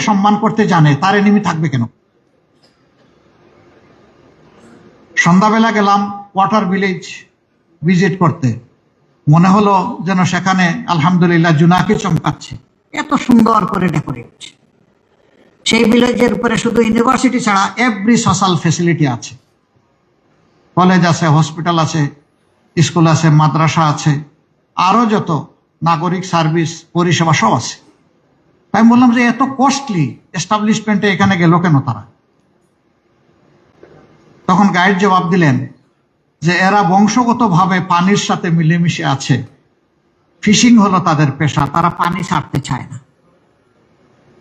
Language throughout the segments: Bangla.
সম্মান করতে জানে, তার এনিমি থাকবে কেন? সন্ধ্যাবেলা গেলাম ওয়াটার ভিলেজ ভিজিট করতে। মনে হলো যেন সেখানে আলহামদুলিল্লাহ জুনাকে চমকাচ্ছে। এত সুন্দর করে ডেকোরেট সেই ভিলেজের উপরে শুধু ইউনিভার্সিটি ছাড়া এভরি সোশ্যাল ফেসিলিটি আছে। কলেজ আছে হসপিটাল আছে স্কুল আছে, মাদ্রাসা আছে, আরও যত নাগরিক সার্ভিস পরিষেবা সব আছে। আমি বললাম যে এত কস্টলি এস্টাবলিশমেন্টে এখানে গেল কেন তারা? তখন গাইড জবাব দিলেন যে এরা বংশগতভাবে পানির সাথে মিলেমিশে আছে। ফিশিং হলো তাদের পেশা, তারা পানি ছাড়তে চায় না।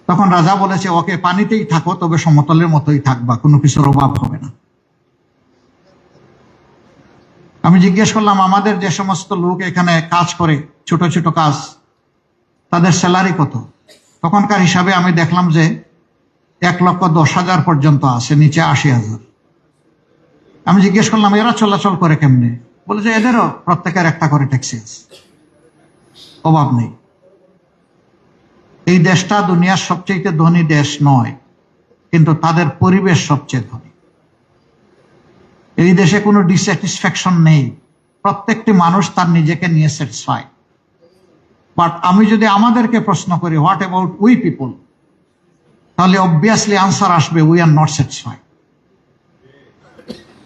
তখন রাজা বলেছে, ওকে পানিতেই থাকো, তবে সমতলের মতোই থাকবা, কোনো কিছুর অভাব হবে না। আমি জিজ্ঞেস করলাম, আমাদের যে সমস্ত লোক এখানে কাজ করে, ছোট ছোট কাজ, তাদের স্যালারি কত? তখনকার হিসাবে আমি দেখলাম যে এক লক্ষ দশ হাজার পর্যন্ত আছে, নিচে আশি হাজার। আমি জিজ্ঞেস করলাম, এরা চলাচল করে কেমনে? বলে যে এদেরও প্রত্যেকের একটা করে ট্যাক্সি আছে। অভাব নেই। এই দেশটা দুনিয়ার সবচেয়ে ধনী দেশ নয়, কিন্তু তাদের পরিবেশ সবচেয়ে ধনী। এই দেশে কোনো ডিস্যাটিসফ্যাকশন নেই। প্রত্যেকটি মানুষ তার নিজেকে নিয়ে স্যাটিসফাই বাট আমি যদি আমাদেরকে প্রশ্ন করি হোয়াট অ্যাবাউট উই পিপল তাহলে অবভিয়াসলি আনসার আসবে উই আর নট স্যাটিসফাইড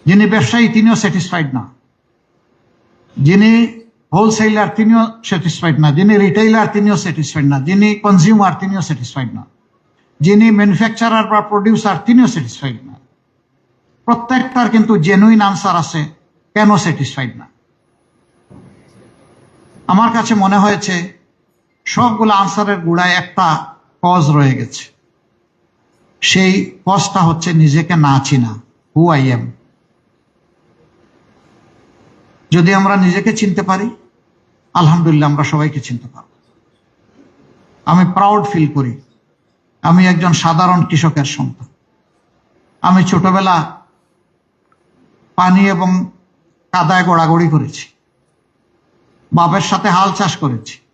যিনি ব্যবসায়ী, তিনিও স্যাটিসফাইড না। যিনি হোলসেলার তিনিও স্যাটিসফাইড না। যিনি রিটেইলার তিনিও স্যাটিসফাইড না। যিনি কনজিউমার তিনিও স্যাটিসফাইড না। যিনি ম্যানুফ্যাকচারার বা প্রডিউসার তিনিও স্যাটিসফাইড না। প্রত্যেকটার কিন্তু জেনুইন আনসার আছে, কেন স্যাটিসফাইড না? আমার কাছে মনে হয়েছে সবগুলো আনসারের গুড়ায় একটা কজ রয়ে গেছে। সেই কজটা হচ্ছে নিজেকে না চিনা হু আই এম যদি আমরা নিজেকে চিনতে পারি, আলহামদুলিল্লাহ আমরা সবাইকে চিনতে পারব। আমি প্রাউড ফিল করি। আমি একজন সাধারণ কৃষকের সন্তান। আমি ছোটবেলা পানি এবং কাদায় গোড়াগড়ি করেছি। বাপের সাথে হাল চাষ করেছি।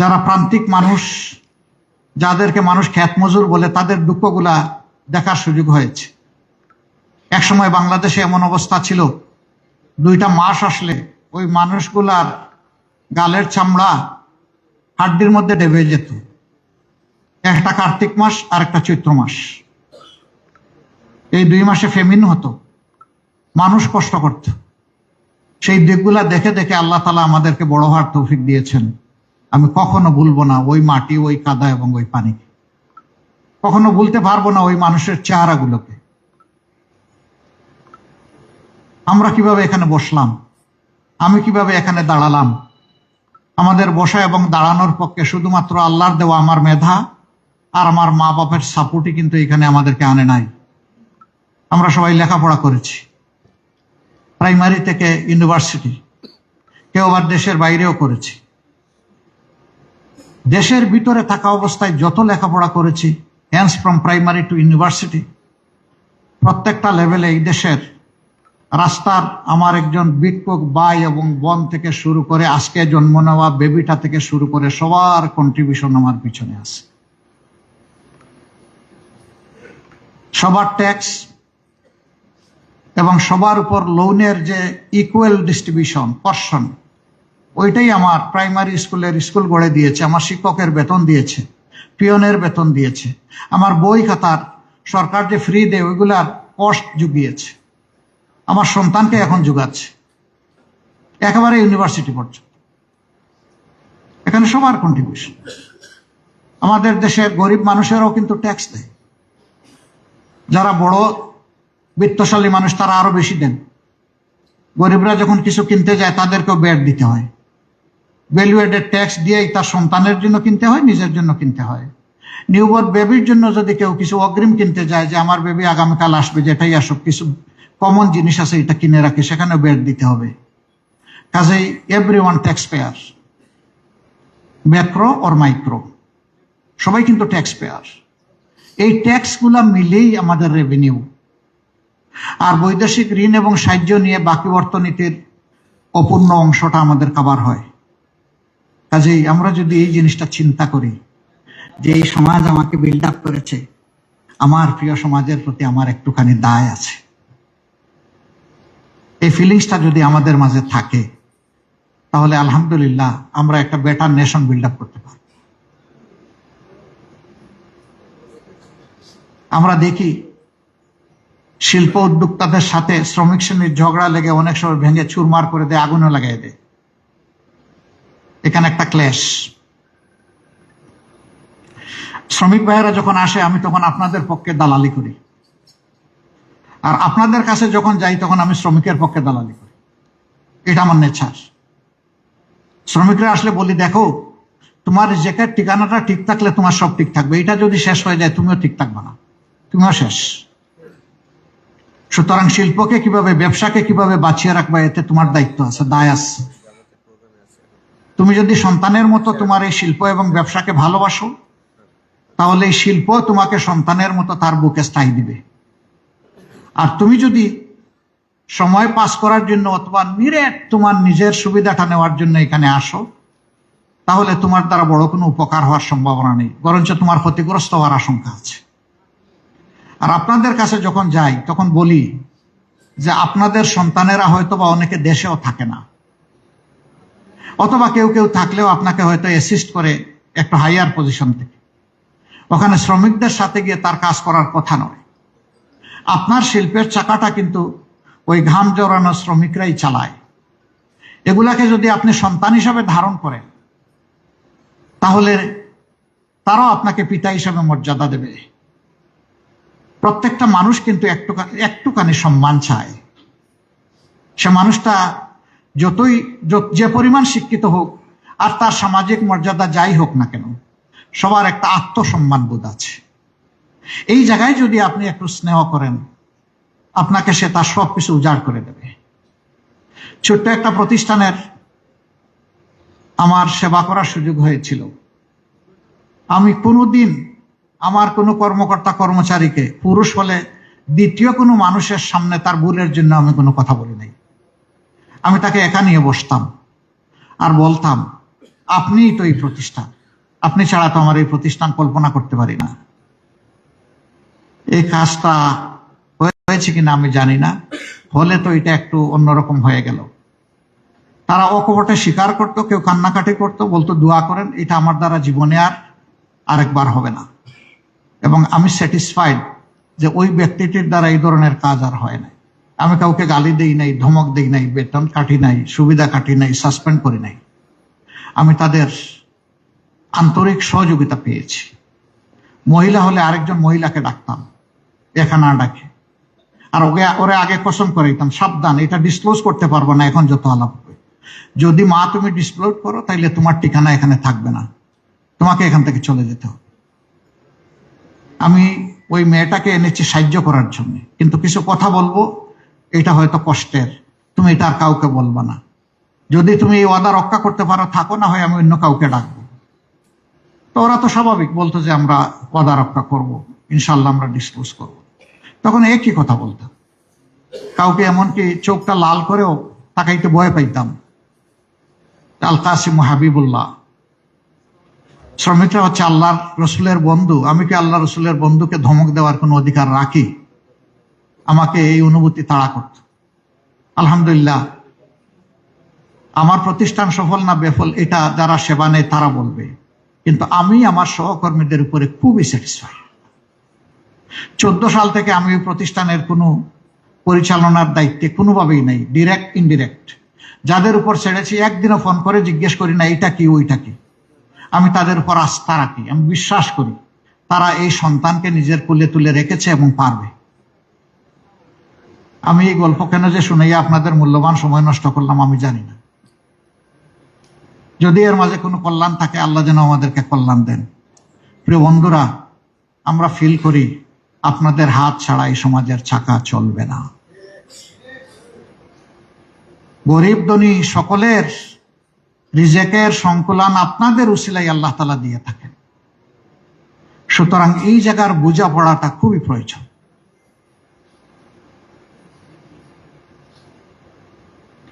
যারা প্রান্তিক মানুষ, যাদেরকে মানুষ খ্যাত মজুর বলে তাদের দুঃখগুলা দেখার সুযোগ হয়েছে। একসময় বাংলাদেশে এমন অবস্থা ছিল, দুইটা মাস আসলে ওই মানুষগুলার গালের চামড়া হাড্ডির মধ্যে ডেবে যেত। একটা কার্তিক মাস আর একটা চৈত্র মাস। এই দুই মাসে ফেমিন হতো, মানুষ কষ্ট করত। সেই দিকগুলা দেখে দেখে আল্লাহ তালা আমাদেরকে বড় হওয়ার তৌফিক দিয়েছেন। আমি কখনো ভুলবো না ওই মাটি, ওই কাদা এবং ওই পানি। কখনো ভুলতে পারব না ওই মানুষের চেহারাগুলোকে। আমরা কীভাবে এখানে বসলাম? আমি কীভাবে এখানে দাঁড়ালাম? আমাদের বসা এবং দাঁড়ানোর পক্ষে শুধুমাত্র আল্লাহর দেওয়া আমার মেধা আর আমার মা বাপের সাপোর্টই কিন্তু এখানে আমাদেরকে আনে নাই। আমরা সবাই লেখাপড়া করেছি। প্রাইমারি থেকে ইউনিভার্সিটি। কেউ আবার দেশের বাইরেও করেছি। দেশের ভিতরে থাকা অবস্থায় যত লেখাপড়া করেছি hence from primary to university প্রত্যেকটা লেভেলে এই দেশের রাস্তার আমার একজন বিক্ষোভ বাই এবং বোন থেকে শুরু করে আজকে জন্ম নেওয়া বেবিটা থেকে শুরু করে সবার কন্ট্রিবিউশন আমার পিছনে আছে। সবার ট্যাক্স এবং সবার উপর লোনের যে ইকুয়াল ডিস্ট্রিবিউশন পর্ষণ ওইটাই আমার প্রাইমারি স্কুলের স্কুল গড়ে দিয়েছে, আমার শিক্ষকের বেতন দিয়েছে পিয়নের বেতন দিয়েছে, আমার বই খাতার সরকার যে ফ্রি দেয় ওইগুলার কস্ট জুগিয়েছে, আমার সন্তানকে এখন যোগাচ্ছে একেবারে ইউনিভার্সিটি পর্যন্ত। এখানে সবার কন্ট্রিবিউশন আমাদের দেশে গরিব মানুষেরাও কিন্তু ট্যাক্স দেয়। যারা বড় বিত্তশালী মানুষ, তারা আরও বেশি দেন। গরিবরা যখন কিছু কিনতে যায়, তাদেরকেও ব্যাট দিতে হয়। ভ্যালুয়েডেড ট্যাক্স দিয়েই তার সন্তানের জন্য কিনতে হয়, নিজের জন্য কিনতে হয়। নিউবর বেবির জন্য যদি কেউ কিছু অগ্রিম কিনতে যায় যে আমার বেবি আগামীকাল আসবে, যেটাই আসুক, কিছু কমন জিনিস আছে এটা কিনে রাখি, সেখানেও ব্যাট দিতে হবে। কাজেই every one tax payer macro or micro সবাই কিন্তু ট্যাক্স পেয়ার এই ট্যাক্সগুলা মিলেই আমাদের রেভিনিউ আর বৈদেশিক ঋণ এবং সাহায্য নিয়ে বাকি অর্থনীতির অপূর্ণ অংশটা আমাদের কাবার হয়। কাজেই আমরা যদি এই জিনিসটা চিন্তা করি যে এই সমাজ আমাকে বিল্ড আপ করেছে, আমার প্রিয় সমাজের প্রতি আমার একটুখানি দায় আছে। এই ফিলিংসটা যদি আমাদের মাঝে থাকে, তাহলে আলহামদুলিল্লাহ আমরা একটা বেটার নেশন বিল্ড আপ করতে পারি আমরা দেখি শিল্প উদ্যোক্তাদের সাথে শ্রমিক শ্রেণির ঝগড়া লেগে অনেক সময় ভেঙে চুরমার করে দেয়, আগুনও লাগাই দেয়। এখানে একটা ক্লেশ। শ্রমিক ভাইয়েরা যখন আসে, আমি তখন আপনাদের পক্ষে দালালি করি। আর আপনাদের কাছে যখন যাই, তখন আমি শ্রমিকের পক্ষে দালালি করি। এটা আমার নেচার। শ্রমিকরা আসলে বলি, দেখো, তোমার জ্যাকেট ঠিকানাটা ঠিক থাকলে তোমার সব ঠিক থাকবে। এটা যদি শেষ হয়ে যায়, তুমিও ঠিক থাকবে না। তুমিও শেষ। সুতরাং শিল্পকে কীভাবে, ব্যবসাকে কীভাবে বাঁচিয়ে রাখবা, এতে তোমার দায়িত্ব আছে, দায় আছে। তুমি যদি সন্তানের মতো তোমার এই শিল্প এবং ব্যবসাকে ভালোবাসো, তাহলে এই শিল্প তোমাকে সন্তানের মতো তার বুকে স্থায়ী দিবে। আর তুমি যদি সময় পাস করার জন্য অথবা নিরেট তোমার নিজের সুবিধাটা নেওয়ার জন্য এখানে আসো, তাহলে তোমার দ্বারা বড় কোনো উপকার হওয়ার সম্ভাবনা নেই, বরঞ্চ তোমার ক্ষতিগ্রস্ত হওয়ার আশঙ্কা আছে। আর আপনাদের কাছে যখন যাই, তখন বলি যে আপনাদের সন্তানেরা হয়তো বা অনেকে দেশেও থাকে না। অথবা কেউ কেউ থাকলেও আপনাকে হয়তো অ্যাসিস্ট করে একটু হাইয়ার পজিশন থেকে। ওখানে শ্রমিকদের সাথে গিয়ে তার কাজ করার কথা নয়। আপনার শিল্পের চাকাটা কিন্তু ওই ঘাম জড়ানো শ্রমিকরাই চালায়। এগুলাকে যদি আপনি সন্তান হিসাবে ধারণ করেন, তাহলে তারাও আপনাকে পিতা হিসাবে মর্যাদা দেবে। প্রত্যেকটা মানুষ কিন্তু একটুখানি একটুখানি সম্মান চায়। সে মানুষটা যতই যে পরিমাণ শিক্ষিত হোক আর তার সামাজিক মর্যাদা যাই হোক না কেন, সবার একটা আত্মসম্মান বোধ আছে। এই জায়গায় যদি আপনি একটু স্নেহ করেন, আপনাকে সে তার সব কিছু উজাড় করে দেবে। ছোট্ট একটা প্রতিষ্ঠানের আমার সেবা করার সুযোগ হয়েছিল। আমি কোনোদিন আমার কোনো কর্মকর্তা কর্মচারীকে, পুরুষ হলে দ্বিতীয় কোনো মানুষের সামনে তার ভুলের জন্য আমি কোনো কথা বলি নাই। আমি তাকে একা নিয়ে বসতাম আর বলতাম, আপনিই তো এই প্রতিষ্ঠান। আপনি ছাড়া তো আমার এই প্রতিষ্ঠান কল্পনা করতে পারি না। এই কাজটা হয়েছে কিনা আমি জানি না। হলে তো এটা একটু অন্যরকম হয়ে গেল। তারা অকপটে স্বীকার করতো, কেউ কান্নাকাটি করতো, বলতো, দোয়া করেন, এটা আমার দ্বারা জীবনে আর আরেকবার হবে না। এবং আমি স্যাটিসফাইড যে ওই ব্যক্তিটির দ্বারা এই ধরনের কাজ আর হয় না আমি কাউকে গালি দেই নাই, ধমক দেই নাই, বেতন কাটি নাই, সুবিধা কাটি নাই সাসপেন্ড করি নাই। আমি তাদের আন্তরিক সহযোগিতা পেয়েছি। মহিলা হলে আরেকজন মহিলাকে ডাকতাম, একা না ডাকে। আর ওকে, ওরে আগে কসম করে দিতাম সাবধান, এটা ডিসক্লোজ করতে পারব না, এখন যত আলাপ হবে। যদি মা তুমি ডিসক্লোজ করো, তাইলে তোমার ঠিকানা এখানে থাকবে না। তোমাকে এখান থেকে চলে যেতে হবে। আমি ওই মেয়েটাকে এনেছি সাহায্য করার জন্য। কিন্তু কিছু কথা বলব এটা হয়তো কষ্টের। তুমি এটা আর কাউকে বলবা না। যদি তুমি এই ওয়াদা রক্ষা করতে পারো, থাকো, না হয় আমি অন্য কাউকে ডাকবো। তো ওরা তো স্বাভাবিক, বলতো যে আমরা ওয়াদা রক্ষা করব ইনশাল্লাহ আমরা ডিসপোজ করব। তখন একই কথা বলতাম কাউকে এমনকি চোখটা লাল করেও তাকাইতে ভয় পাইতাম। আল কাসিম হাবিবুল্লাহ, শ্রমিকরা হচ্ছে আল্লাহর রসুলের বন্ধু। আমি কি আল্লাহ রসুলের বন্ধুকে ধমক দেওয়ার কোনো অধিকার রাখি? আমাকে এই অনুভূতি তাড়া করত। আলহামদুলিল্লাহ, আমার প্রতিষ্ঠান সফল না বেফল, এটা যারা সেবা নেয় তারা বলবে। কিন্তু আমি আমার সহকর্মীদের উপরে খুবই স্যাটিসফাই চোদ্দ সাল থেকে আমি প্রতিষ্ঠানের কোনো পরিচালনার দায়িত্বে কোনোভাবেই নাই ডিরেক্ট ইনডিরেক্ট যাদের উপর ছেড়েছি, একদিনও ফোন করে জিজ্ঞেস করি না এটা কি, ওইটা কি? আমি তাদের উপর আস্থা রাখি, আমি বিশ্বাস করি, তারা এই সন্তানকে নিজের কোলে তুলে রেখেছে এবং পারবে। আমি এই গল্প কেন যে শুনাইয়া আপনাদের মূল্যবান সময় নষ্ট করলাম, আমি জানি না। যদি এর মাঝে কোনো কল্যাণ থাকে, আল্লাহ যেন আমাদেরকে কল্যাণ দেন। প্রিয় বন্ধুরা, আমরা ফিল করি, আপনাদের হাত ছাড়া এই সমাজের চাকা চলবে না। গরিব ধনী সকলের রিজেকের সংকুলান আপনাদের উসিলাই আল্লাহ তালা দিয়ে থাকেন। সুতরাং এই জায়গার বোঝাপড়াটা খুবই প্রয়োজন।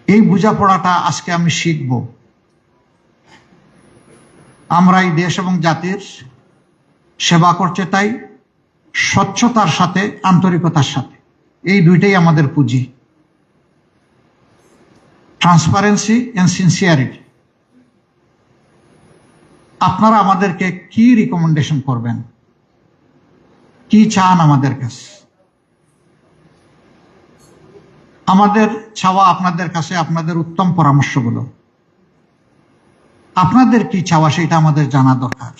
এই বোঝাপড়াটা আজকে আমি শিখব। আমরা এই দেশ এবং জাতির সেবা করছে তাই স্বচ্ছতার সাথে, আন্তরিকতার সাথে। এই দুইটাই আমাদের পুঁজি। ট্রান্সপারেন্সি অ্যান্ড সিনসিয়ারিটি আপনারা আমাদেরকে কি রিকমেন্ডেশন করবেন? কি চান আমাদের কাছে? আমাদের চাওয়া আপনাদের কাছে আপনাদের উত্তম পরামর্শগুলো। আপনাদের কি চাওয়া সেটা আমাদের জানা দরকার।